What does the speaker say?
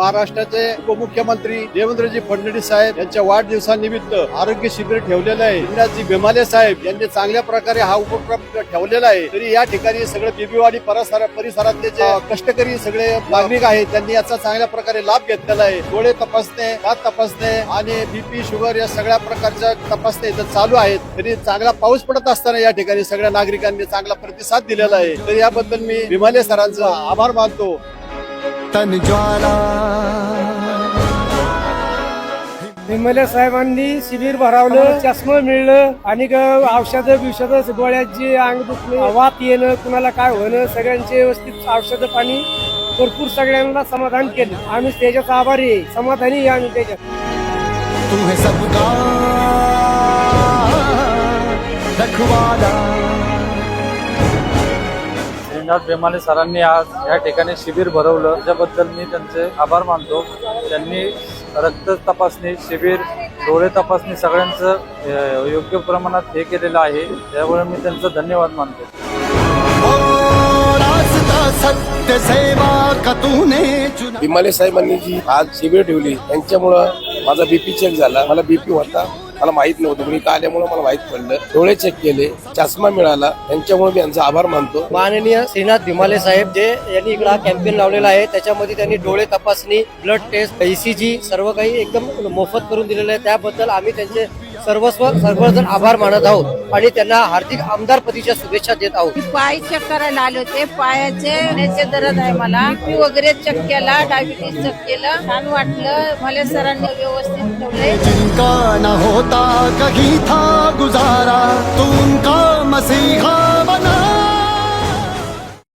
महाराष्ट्राचे उपमुख्यमंत्री देवेंद्रजी फडणवीस साहेब यांच्या वाढदिवसानिमित्त आरोग्य शिबिर ठेवलेलं आहे. इंदिराजी बेमाले साहेब यांनी चांगल्या प्रकारे हा उपक्रम ठेवलेला आहे. तरी या ठिकाणी सगळे बिबीवाडी परिसरा परिसरातले जे कष्टकरी सगळे नागरिक आहेत त्यांनी याचा चांगल्या प्रकारे लाभ घेतलेला आहे. डोळे तपासणे दात तपासणे आणि बीपी शुगर या सगळ्या प्रकारच्या तपासणे इथं चालू आहेत. तरी चांगला पाऊस पडत असताना या ठिकाणी सगळ्या नागरिकांनी चांगला प्रतिसाद दिलेला आहे. तर याबद्दल मी विमाले सरांचा आभार मानतो. तन ज्वाला। विमले साहेबांनी शिबिर भरावलं चष्मा मिळलं आणि औषध बिषध डोळ्याची अंग दुखणे वात येणं कुणाला काय होणं सगळ्यांचे व्यवस्थित औषध पाणी भरपूर सगळ्यांना समाधान केलं. आम्ही त्याच्यात आभारी आहे. समाधानी आम्ही त्याच्यात. तू है बेमाने सरांनी आज या ठिकाणी शिबिर भरवलं. त्याबद्दल मी त्यांचे आभार मानतो. त्यांनी रक्त तपासणी शिबिर डोळे तपासणी सगळ्यांचं योग्य प्रमाणात हे केलेलं आहे. त्यामुळे मी त्यांचं धन्यवाद मानतो. बिमाले साहेबांनी जी आज शिबिर ठेवली त्यांच्यामुळं माझा बीपी चेक झाला. मला बीपी होता. मला माहीत नव्हतं. मी का आल्यामुळे मला माहीत पडलं. डोळे चेक केले चष्मा मिळाला. त्यांच्यामुळे मी यांचा आभार मानतो. माननीय श्रीनाथ भिमाले साहेब जे यांनी इकडं हा कॅम्पेन लावलेला आहे त्याच्यामध्ये त्यांनी डोळे तपासणी ब्लड टेस्ट ईसीजी सर्व काही एकदम मोफत करून दिलेलं आहे. त्याबद्दल आम्ही त्यांचे सर्वस्व सर्वजण आभार मानत आहोत आणि त्यांना हार्दिक आमदार पतीच्या शुभेच्छा देत आहोत. पाय चेक करायला आले होते. पायाचे दरद आहे मला. मी वगैरे चेक केला डायबिटीस चेक केलं. छान वाटलं. मला सरांनी व्यवस्थित ठेवले होता कहीं था गुजारा. तू उनका मसीहा बना